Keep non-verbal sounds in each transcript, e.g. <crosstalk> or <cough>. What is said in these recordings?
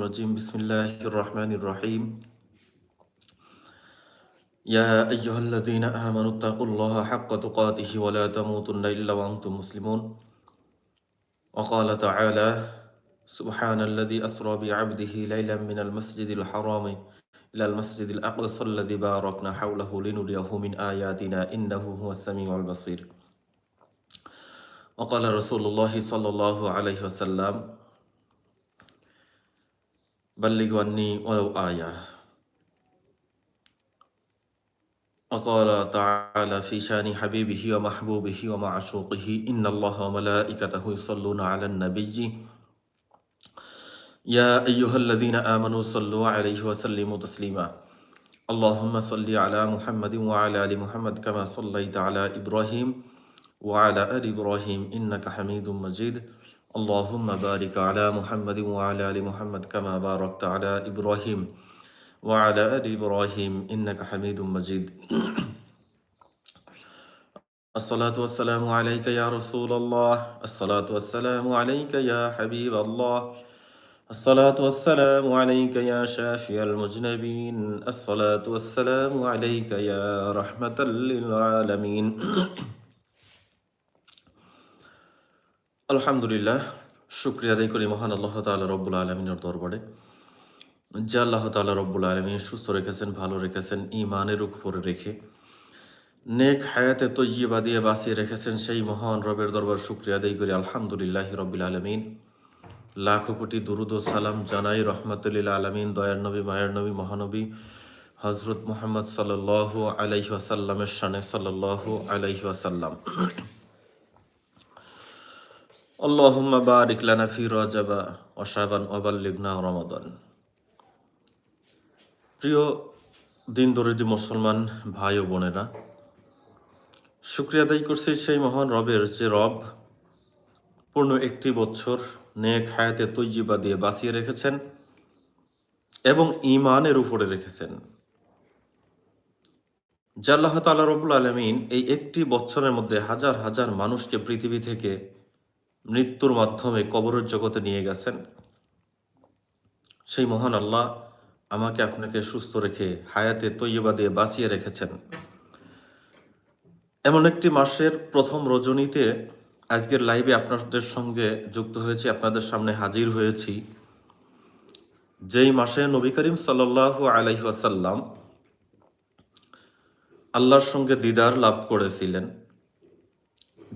الرجيم. بسم الله الرحمن الرحيم. يا أيها الذين آمنوا اتقوا الله حق تقاته ولا تموتن إلا وأنتم مسلمون. وقال تعالى سبحان الذي أسرى بعبده ليلا من المسجد الحرام إلى المسجد الأقصى الذي باركنا حوله لنريه من آياتنا إنه هو السميع البصير. وقال رسول الله صلى الله عليه وسلم بلغ عني ولو آية. وقال تعالى في شان حبيبه ومحبوبه ومعشوقه إن الله وملائكته يصلون على النبي. يا أيها الذين آمنوا صلوا عليه وسلموا تسليما. اللهم صل على محمد وعلى آل محمد كما صليت على إبراهيم وعلى آل إبراهيم إنك حميد مجيد. اللهم بارك على محمد وعلى آل محمد كما باركت على إبراهيم وعلى آل إبراهيم إنك حميد مجيد. الصلاة والسلام عليك يا رسول الله. الصلاة والسلام عليك يا حبيب الله. الصلاة والسلام عليك يا شافي المجنبين. الصلاة والسلام عليك يا رحمة للعالمين. আলহামদুলিল্লাহ, শুক্রিয়া আদায় করি মহান আল্লাহ তাআলা রব্বুল আলমিনের দরবারে। যে আল্লাহ তাআলা রব্বুল আলমিন সুস্থ রেখেছেন, ভালো রেখেছেন ইমানের উপরে রেখে নেক হায়াতে তৈজিবা দিয়ে বাঁচিয়ে রেখেছেন, সেই মহান রবের দরবার শুক্রিয়া আদায় করি আলহামদুলিল্লাহ রব্বুল আলমিন। লাখো কোটি দুরুদ সালাম জানাই রহমতুল্লিল আলমিন, দয়ার নবী, মায়ের নবী, মহানবী হজরত মোহাম্মদ সাল্লাহ আলাইহি ওয়াসাল্লামের শানে সাল্লাহ আলাইহি আল্লাহুম্মা বারিক লানা ফি রজাবা অসাবান ওবাল্লিগনা রমাদান। প্রিয় দিন দরিদ্র মুসলমান ভাই ও বোনেরা, শুক্রিয়া আদায় করছি সেই মহান রবের যে রব পূর্ণ একটি বছর নেক হায়াতে তৈজিবা দিয়ে বাঁচিয়ে রেখেছেন এবং ইমানের উপরে রেখেছেন। জাল্লাহ তালা রবুল আলমিন এই একটি বছরের মধ্যে হাজার হাজার মানুষকে পৃথিবী থেকে মৃত্যুর মাধ্যমে কবরের জগতে নিয়ে গেছেন। সেই মহান আল্লাহ আমাকে আপনাকে সুস্থ রেখে, হায়াতে, তৈয়বা দিয়ে বাঁচিয়ে রেখেছেন। এমন একটি মাসের প্রথম রজনীতে আজকের লাইভে আপনাদের সঙ্গে যুক্ত হয়েছি, আপনাদের সামনে হাজির হয়েছি। যেই মাসে নবী করিম সাল্লাহ আলাইসাল্লাম আল্লাহর সঙ্গে দিদার লাভ করেছিলেন,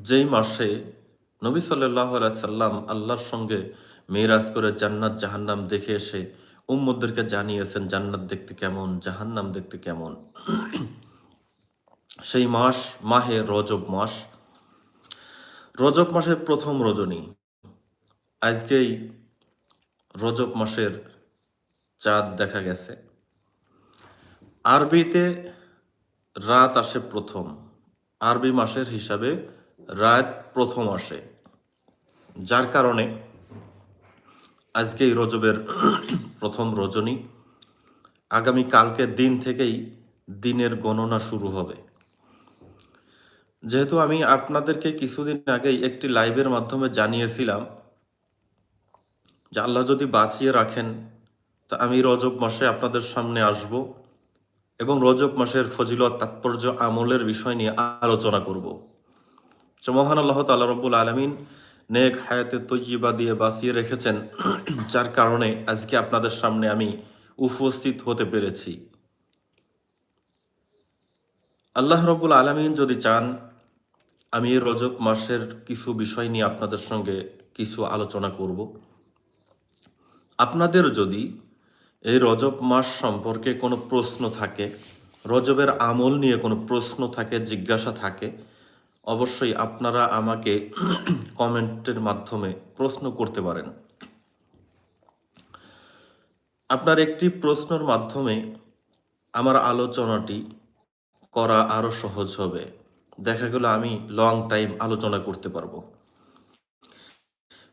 যেই মাসে নবী সাল্লাম আল্লাহর সঙ্গে মেয়েরাজ করে জান্নাত জাহান্নাম দেখে এসে উম্মদদেরকে জানিয়েছেন, জান্নাত দেখতে কেমন, জাহান্নাম দেখতে কেমন? সেই মাস, মাহে রজব মাস। রজব মাসের প্রথম রজনী। আজকেই রজব মাসের চাঁদ দেখা গেছে। আরবিতে রাত আসে প্রথম। আরবি মাসের হিসাবে রাত প্রথম আসে। যার কারণে আজকে এই রজবের প্রথম রজনী। আগামী কালকের দিন থেকেই দিনের গণনা শুরু হবে। যেহেতু আমি আপনাদেরকে কিছুদিন আগেই একটি লাইভের মাধ্যমে জানিয়েছিলাম যে আল্লাহ যদি বাঁচিয়ে রাখেন, তা আমি রজব মাসে আপনাদের সামনে আসব এবং রজব মাসের ফজিলত, তাৎপর্য, আমলের বিষয় নিয়ে আলোচনা করব। মহান আল্লাহ তাল্লাহ রব্বুল আলমিন নেক হায়াতে তৈজিবা দিয়ে বাঁচিয়ে রেখেছেন। যার কারণে আজকে আপনাদের সামনে আমি উপস্থিত হতে পেরেছি। আল্লাহ রব্বুল আলমিন যদি চান, আমি রজব মাসের কিছু বিষয় নিয়ে আপনাদের সঙ্গে কিছু আলোচনা করব। আপনাদের যদি এই রজব মাস সম্পর্কে কোনো প্রশ্ন থাকে, রজবের আমল নিয়ে কোনো প্রশ্ন থাকে, জিজ্ঞাসা থাকে অবশ্যই আপনারা আমাকে <clears throat> কমেন্টের মাধ্যমে প্রশ্ন করতে পারেন। আপনার একটি প্রশ্নের মাধ্যমে আমার আলোচনাটি করা আরও সহজ হবে। দেখা গেল আমি লং টাইম আলোচনা করতে পারব।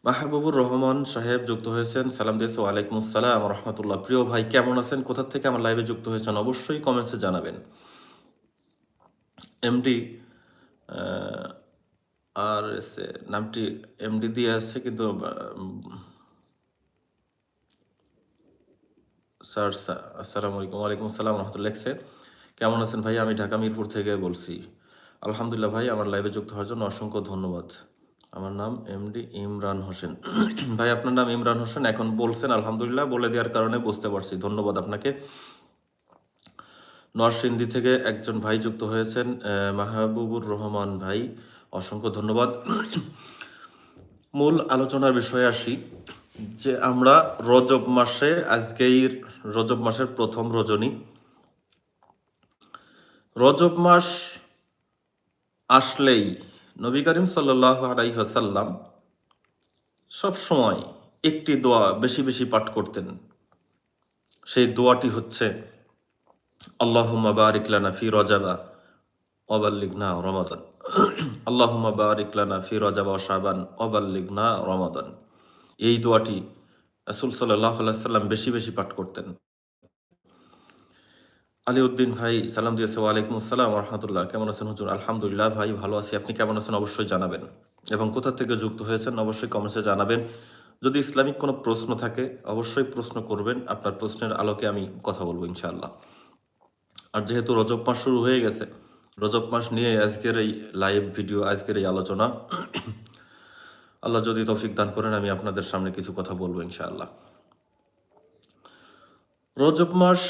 মাহবুবুর রহমান সাহেব যুক্ত হয়েছেন। সালাম দিয়েছে, ওয়ালাইকুম আসসালাম, রহমতুল্লাহ। প্রিয় ভাই, কেমন আছেন? কোথা থেকে আমার লাইভে যুক্ত হয়েছেন? অবশ্যই কমেন্টসে জানাবেন। এমডি আর নামটি এমডি দিয়ে আসছে কিন্তু স্যার, আসসালামু আলাইকুম। ওয়ালাইকুম আসসালাম রহমতুল্লাহ। লেখছে কেমন আছেন ভাই? আমি ঢাকা মিরপুর থেকে বলছি। আলহামদুলিল্লাহ ভাই আমার লাইভে যুক্ত হওয়ার জন্য অসংখ্য ধন্যবাদ। আমার নাম এমডি ইমরান হোসেন। <clears throat> ভাই আপনার নাম ইমরান হোসেন। এখন বলছেন আলহামদুলিল্লাহ বলে দেওয়ার কারণে বুঝতে পারছি। ধন্যবাদ আপনাকে। নরসিংদী থেকে একজন ভাই যুক্ত হয়েছেন মাহবুবুর রহমান ভাই। অসংখ্য ধন্যবাদ। মূল আলোচনার বিষয়ে আসি, যে আমরা রজব মাসে, আজকেই রজব মাসের প্রথম রজনী। রজব মাস আসলেই নবী করিম সাল্লাহ সব সময় একটি দোয়া বেশি বেশি পাঠ করতেন। সেই দোয়াটি হচ্ছে ফি রজাবা অবাল্লিগনা রমাদান। ফি রজাবা শাবান অবাল্লিগনা রমাদান। এই দোয়াটি রাসূল আলাইহি সাল্লাম বেশি বেশি পাঠ করতেন। আলিউদ্দিন ভাই, সালাম দিয়েছে ওয়ালাইকুম আসসালাম রহমতুল্লাহ। কেমন আছেন হুজুর? আলহামদুলিল্লাহ ভাই, ভালো আছি। আপনি কেমন আছেন অবশ্যই জানাবেন। এবং কোথা থেকে যুক্ত হয়েছেন অবশ্যই কমেন্টসে জানাবেন। যদি ইসলামিক কোনো প্রশ্ন থাকে, অবশ্যই প্রশ্ন করবেন। আপনার প্রশ্নের আলোকে আমি কথা বলব ইনশাআল্লাহ। আর যেহেতু রজব মাস শুরু হয়ে গেছে, রজব মাস নিয়ে আজকের এই লাইভ ভিডিও আজকের এই আলোচনা, আল্লাহ যদি তৌফিক দান করেন, আমি আপনাদের সামনে কিছু কথা বলব ইনশাআল্লাহ। রজব মাস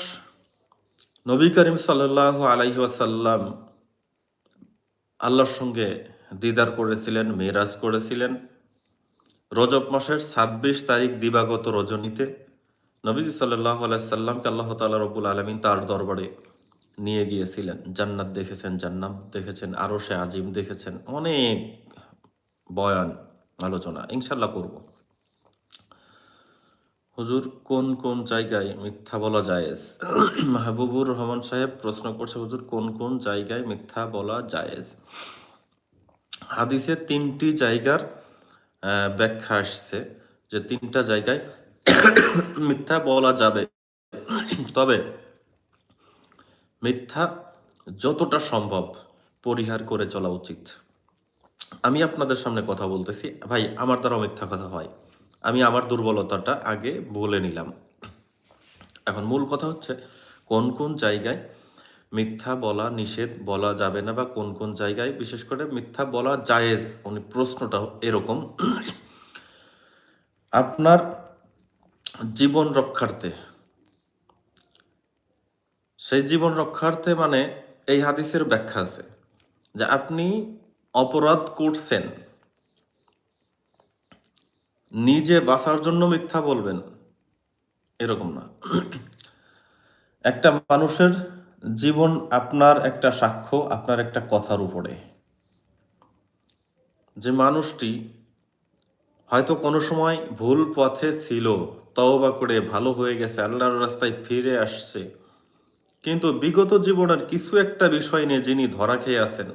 নবী করিম সাল্লাহ আলাইহি ওয়াসাল্লাম আল্লাহর সঙ্গে দিদার করেছিলেন মেরাজ করেছিলেন। রজব মাসের ছাব্বিশ তারিখ দিবাগত রজনীতে নবীজি সাল্লাহ আলাইসাল্লামকে আল্লাহ তালা রবুল আলমিন তার দরবারে নিয়ে গিয়েছিলেন। জান্নাত দেখেছেন জান্নাত দেখেছেন আরও সে আজিম দেখেছেন। অনেক বয়ান আলোচনা ইনশাল্লাহ করব। হুজুর, কোন কোন জায়গায় মিথ্যা বলা জায়েজ? মাহবুবুর রহমান সাহেব প্রশ্ন করছে, হুজুর, কোন কোন জায়গায় মিথ্যা বলা জায়েজ? হাদিসে তিনটি জায়গার ব্যাখ্যা আসছে যে তিনটা জায়গায় মিথ্যা বলা যাবে। তবে মিথ্যা যতটা সম্ভব পরিহার করে চলা উচিত। আমি আপনাদের সামনে কথা বলতেছি, ভাই, আমার দ্বারা মিথ্যা কথা হয়। আমি আমার দুর্বলতাটা আগে বলে নিলাম। এখন মূল কথা হচ্ছে, কোন কোন জায়গায় মিথ্যা বলা নিষেধ বলা যাবে না বা কোন কোন জায়গায়, বিশেষ করে মিথ্যা বলা জায়েজ, উনি প্রশ্নটা এরকম। আপনার জীবন রক্ষার্থে সেই জীবন রক্ষার্থে মানে এই হাদিসের ব্যাখ্যা আছে যে আপনি অপরাধ করছেন, নিজে বাঁচার জন্য মিথ্যা বলবেন, এরকম না। একটা মানুষের জীবন আপনার একটা সাক্ষ্য, আপনার একটা কথার উপরে। যে মানুষটি হয়তো কোনো সময় ভুল পথে ছিল, তওবা করে ভালো হয়ে গেছে, আল্লাহর রাস্তায় ফিরে আসছে কিন্তু বিগত জীবনের কিছু একটা বিষয় নিয়ে যিনি ধরা খেয়ে আছেন,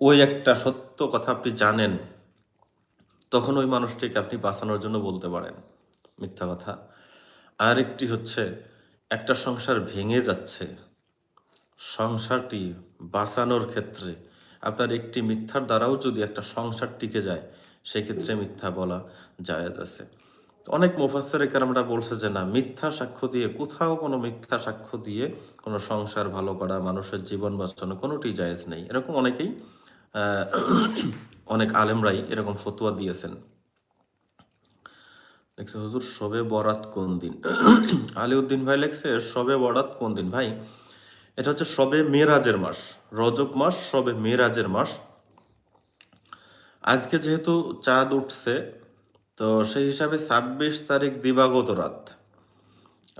ওই একটা সত্য কথা আপনি জানেন, তখন ওই মানুষটিকে আপনি বাঁচানোর জন্য বলতে পারেন। মিথ্যা কথা। আর একটি হচ্ছে, একটা সংসার ভেঙে যাচ্ছে। সংসারটি বাঁচানোর ক্ষেত্রে আপনার একটি মিথ্যার দ্বারাও যদি একটা সংসার টিকে যায়, সেক্ষেত্রে মিথ্যা বলা জায়েজ আছে। অনেক মুফাসসির আমরা বলছে যে, না, মিথ্যা সাক্ষ্য দিয়ে কোথাও কোনো মিথ্যা সাক্ষ্য দিয়ে কোনো সংসার ভালো করা, মানুষের জীবন বাঁচানো কোনোটি জায়েজ নেই। এরকম অনেকেই অনেক আলেমরাই এরকম ফতোয়া দিয়েছেন। লেখছে, হুজুর সবে বরাত কোন দিন? <clears throat> আলিউদ্দিন ভাই লেখছে সবে বরাত কোন দিন? ভাই, এটা হচ্ছে সবে মেরাজের মাস, রজব মাস সবে মেরাজের মাস। আজকে যেহেতু চাঁদ উঠছে তো সেই হিসাবে ছাব্বিশ তারিখ দিবাগত রাত।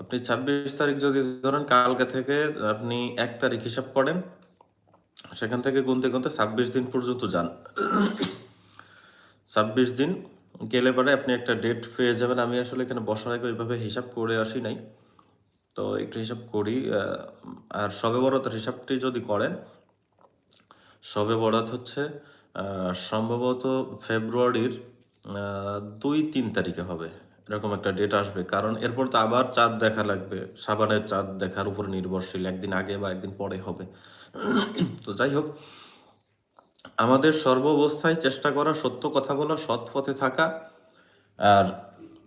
আপনি ছাব্বিশ তারিখ যদি ধরেন কালকে থেকে আপনি এক তারিখ হিসাব করেন, সেখান থেকে গুনতে গুনতে ছাব্বিশ দিন পর্যন্ত যান। ছাব্বিশ দিন গেলে পরে আপনি একটা ডেট পেয়ে যাবেন। আমি আসলে এখানে বসার আগে ওইভাবে হিসাব করে আসি নাই। তো একটু হিসাব করি আর সবে বরাতের হিসাবটি যদি করেন, সবে বরাত হচ্ছে সম্ভবত ফেব্রুয়ারির দুই তিন তারিখে হবে। এরকম একটা ডেট আসবে। কারণ এরপর তো আবার চাঁদ দেখা লাগবে। সাবানের চাঁদ দেখার উপর নির্ভরশীল। একদিন আগে বা একদিন পরে হবে। তো যাই হোক, আমাদের সর্বাবস্থায় চেষ্টা করা, সত্য কথা বলা, সৎ পথে থাকা আর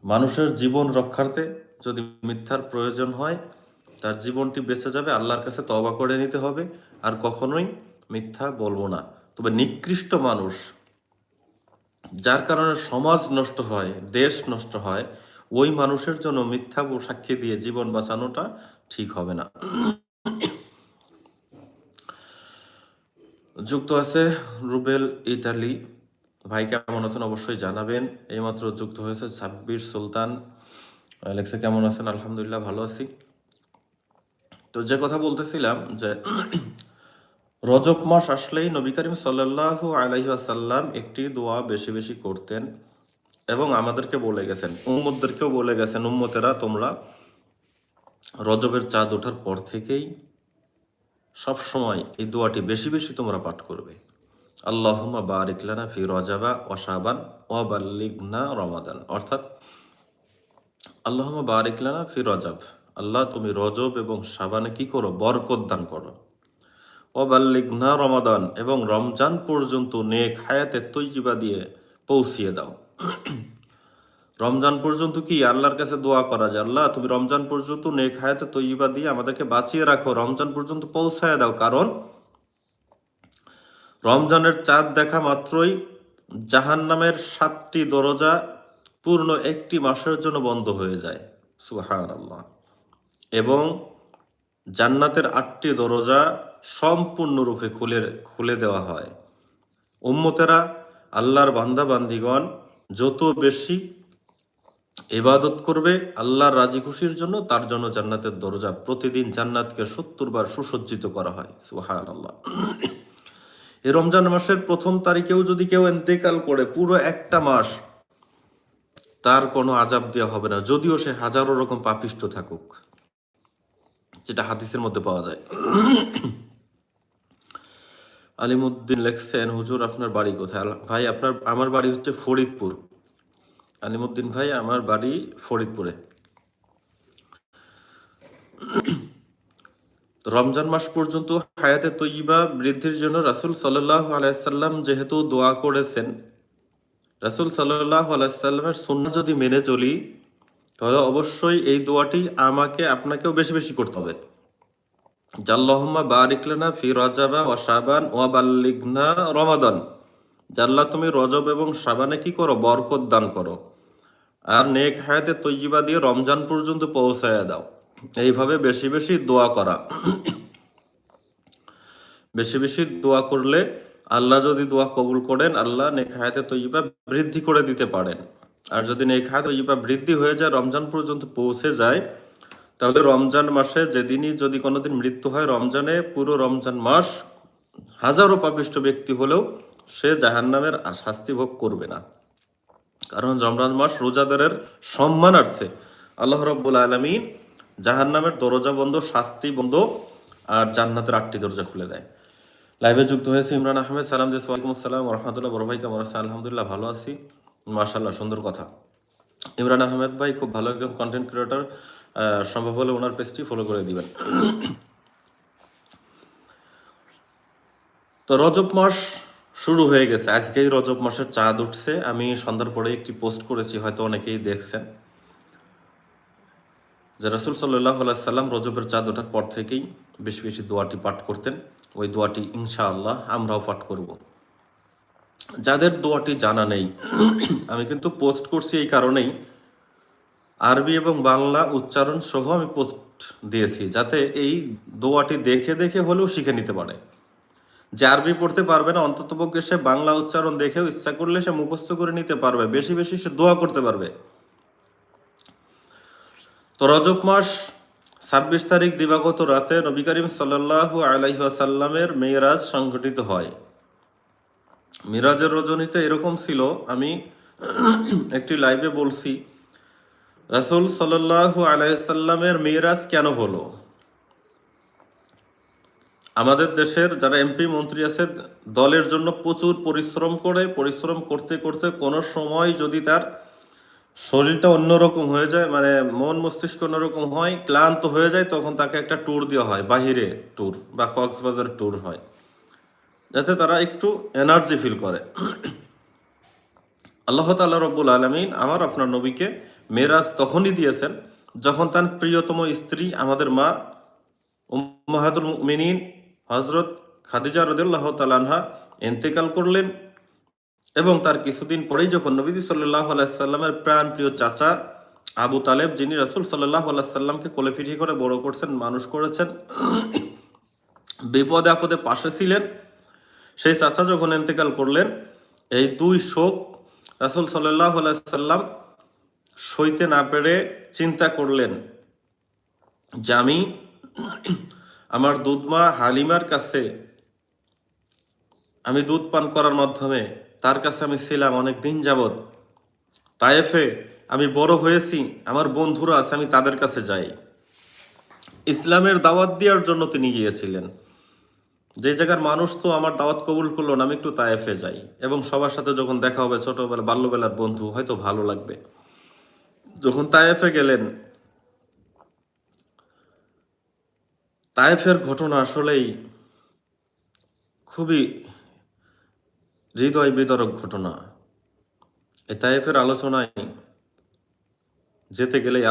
মানুষের জীবন রক্ষার্থে যদি মিথ্যার প্রয়োজন হয়, তার জীবনটি বেঁচে যাবে। আল্লাহর কাছে তবা করে নিতে হবে। আর কখনোই মিথ্যা বলব না। তবে নিকৃষ্ট মানুষ যার কারণে সমাজ নষ্ট হয়, দেশ নষ্ট হয়, ওই মানুষের জন্য মিথ্যা সাক্ষী দিয়ে জীবন বাঁচানোটা ঠিক হবে না। যুক্ত আছে রুবেল ইটালি ভাই কেমন আছেন? অবশ্যই জানাবেন। এইমাত্র যুক্ত হয়েছে সাব্বির সুলতান। লেখছে কেমন আছেন? আলহামদুলিল্লাহ ভালো আছি। তো যে কথা বলতেছিলাম যে রজব মাস আসলেই নবী করিম সাল্লাহ আলাইহি আসাল্লাম একটি দোয়া বেশি বেশি করতেন এবং আমাদেরকে বলে গেছেন, উম্মতদেরকেও বলে গেছেন, উম্মতেরা তোমরা রজবের চাঁদ ওঠার পর থেকেই সব সময় এই দোয়াটি বেশি বেশি তোমরা পাঠ করবে। আল্লাহুম্মা বারিক লানা ফি রজাবা ওয়া শাবান ওয়া বাল্লিগনা রমাদান। অর্থাৎ, আল্লাহুম্মা বারিক লানা ফি রজাব। আল্লাহ তুমি রজব এবং সাবানে কি করো? বরকত দান করো। ও বাল্লিগনা রমাদান এবং রমজান পর্যন্ত নেক হায়াতে তৈজিবা দিয়ে পৌঁছিয়ে দাও। রমজান পর্যন্ত কি আল্লাহর কাছে দোয়া করা যায়? আল্লাহ, তুমি রমজান পর্যন্ত নেক হায়াতে তৈবা দিয়ে আমাদেরকে বাঁচিয়ে রাখো, রমজান পর্যন্ত পৌঁছায় দাও। কারণ রমজানের চাঁদ দেখা মাত্রই জাহান নামের সাতটি দরজা পূর্ণ একটি মাসের জন্য বন্ধ হয়ে যায়। সুহান আল্লাহ এবং জান্নাতের আটটি দরজা সম্পূর্ণরূপে খুলে খুলে দেওয়া হয়। উম্মতেরা আল্লাহর বান্দা বান্দিগণ যত বেশি এবাদত করবে, আল্লাহর রাজি খুশির জন্য তার জন্য জান্নাতের দরজা প্রতিদিন জান্নাতকে সত্তর বার সুসজ্জিত করা হয়। সুহান আল্লাহ এই রমজান মাসের প্রথম তারিখেও যদি কেউ এন্তেকাল করে পুরো একটা মাস, তার কোনো আজাব দেওয়া হবে না, যদিও সে হাজারো রকম পাপিষ্ট থাকুক। যেটা হাদিসের মধ্যে পাওয়া যায়। আলিমুদ্দিন লেখছেন, হুজুর, আপনার বাড়ি কোথায়? ভাই, আপনার, আমার বাড়ি হচ্ছে ফরিদপুর। আলিমুদ্দিন ভাই, আমার বাড়ি ফরিদপুরে। রমজান মাস পর্যন্ত হায়াতে তৈবা বৃদ্ধির জন্য রাসুল সাল্লাহ আলাইসাল্লাম যেহেতু দোয়া করেছেন, রাসুল সাল্লাহ আলাইসাল্লামের সুন্না যদি মেনে চলি, তাহলে অবশ্যই এই দোয়াটি আমাকে, আপনাকেও বেশি বেশি করতে হবে। জাল্লাহম্মা বারিকলানা ফি রজাবা ও শাবান ও বাল্লিগনা রমাদান। জাল্লা, তুমি রজব এবং শাবানে কি করো? বরকত দান করো। আর নেক হায়াতে তৈজিবা দিয়ে রমজান পর্যন্ত পৌঁছায় দাও। এইভাবে বেশি বেশি দোয়া করা। বেশি বেশি দোয়া করলে আল্লাহ যদি দোয়া কবুল করেন, আল্লাহ নেক হায়াতে তৈবা বৃদ্ধি করে দিতে পারেন। আর যদি নেক হায়াতে তৈবা বৃদ্ধি হয়ে যায়, রমজান পর্যন্ত পৌঁছে যায় তাহলে রমজান মাসে যেদিনই যদি কোনোদিন মৃত্যু হয়, রমজানে পুরো রমজান মাস হাজারো পাপিষ্ট ব্যক্তি হলেও সে জাহান্নামের শাস্তি ভোগ করবে না। কারণ রমজান মাস রোজাদারের সম্মানার্থে আল্লাহ রব্বুল আলমী জাহান্নামের দরজা বন্ধ, শাস্তি বন্ধ আর জান্নাতের আটটি দরজা খুলে দেয়। লাইভে যুক্ত হয়েছে ইমরান আহমেদ। সালাম দিস ওয়ালাইকুম রহমতুল্লাহ। বড় ভাই, কেমন আছে আলহামদুলিল্লাহ ভালো আছি। মাশাল্লাহ সুন্দর কথা। ইমরান আহমেদ ভাই, খুব ভালো একজন কন্টেন্ট ক্রিয়েটর সম্ভব হলে ওনার পেজটি ফলো করে দিবেন। তো রজব মাস শুরু হয়ে গেছে। আজকেই রজব মাসের চাঁদ উঠছে। আমি সন্ধ্যার পরে একটি পোস্ট করেছি, হয়তো অনেকেই দেখছেন। যে রসুল সাল্লাহ সাল্লাম রজবের চাঁদ ওঠার পর থেকেই বেশি বেশি দোয়াটি পাঠ করতেন। ওই দোয়াটি ইনশাআল্লাহ আমরাও পাঠ করব। যাদের দোয়াটি জানা নেই, আমি কিন্তু পোস্ট করছি এই কারণেই। আরবি এবং বাংলা উচ্চারণ সহ আমি পোস্ট দিয়েছি, যাতে এই দোয়াটি দেখে দেখে হলেও শিখে নিতে পারে। যে আরবি পড়তে পারবে না, অন্ততপক্ষে সে বাংলা উচ্চারণ দেখেও ইচ্ছা করলে সে মুখস্থ করে নিতে পারবে, বেশি বেশি সে দোয়া করতে পারবে। তো রজব মাস ছাব্বিশ তারিখ দিবাগত রাতে নবী করিম সাল্লাহ আলাইসাল্লামের মেয়েরাজ সংঘটিত হয়। মিরাজের রজনীতে এরকম ছিল, আমি একটি লাইভে বলছি রাসুল সাল্লাহ আলাইসাল্লামের মেয়েরাজ কেন হলো? আমাদের দেশের যারা এমপি, মন্ত্রী আছে, দলের জন্য প্রচুর পরিশ্রম করে, পরিশ্রম করতে করতে কোনো সময় যদি তার শরীরটা অন্যরকম হয়ে যায় মানে মন মস্তিষ্ক অন্যরকম হয়, ক্লান্ত হয়ে যায়, তখন তাকে একটা ট্যুর দেওয়া হয়, বাহিরে ট্যুর বা কক্সবাজার ট্যুর হয়। যাতে তারা একটু এনার্জি ফিল করে। আল্লাহ তাল্লাহ রব্বুল আলমিন আমার আপনার নবীকে মেরাজ তখনই দিয়েছেন যখন তার প্রিয়তম স্ত্রী আমাদের মা উম্মাহাতুল মুমিনিন হজরত খাদিজা রদুল্লাহ তালানহা এন্তেকাল করলেন এবং তার কিছুদিন পরেই যখন নবীজি সাল্লাহ আলাইসাল্লামের প্রাণ প্রিয় চাচা আবু তালেব, যিনি রাসুল সাল্লাহ আলাইসাল্লামকে কোলে পিঠি করে বড় করছেন, মানুষ করেছেন, বিপদে আপদে পাশে ছিলেন, সেই চাচা যখন এন্তেকাল করলেন, এই দুই শোক রাসুল সাল্লাহ আলাইসাল্লাম সইতে না পেরে চিন্তা করলেন যে আমি আমার দুধমা হালিমার কাছে, আমি দুধ পান করার মাধ্যমে তার কাছে আমি ছিলাম অনেক দিন যাবৎ। তায়েফে আমি বড় হয়েছি, আমার বন্ধুরা আছে, আমি তাদের কাছে যাই। ইসলামের দাওয়াত দেওয়ার জন্য তিনি গিয়েছিলেন। যে জায়গার মানুষ তো আমার দাওয়াত কবুল করল না, আমি একটু তায়েফে যাই। এবং সবার সাথে যখন দেখা হবে, ছোটবেলা বাল্যবেলার বন্ধু, হয়তো ভালো লাগবে। যখন তায়েফে গেলেন, তায়েফের ঘটনা আসলেই খুবই হৃদয় বিদরক ঘটনা। এ তায়েফের আলোচনায় যেতে গেলে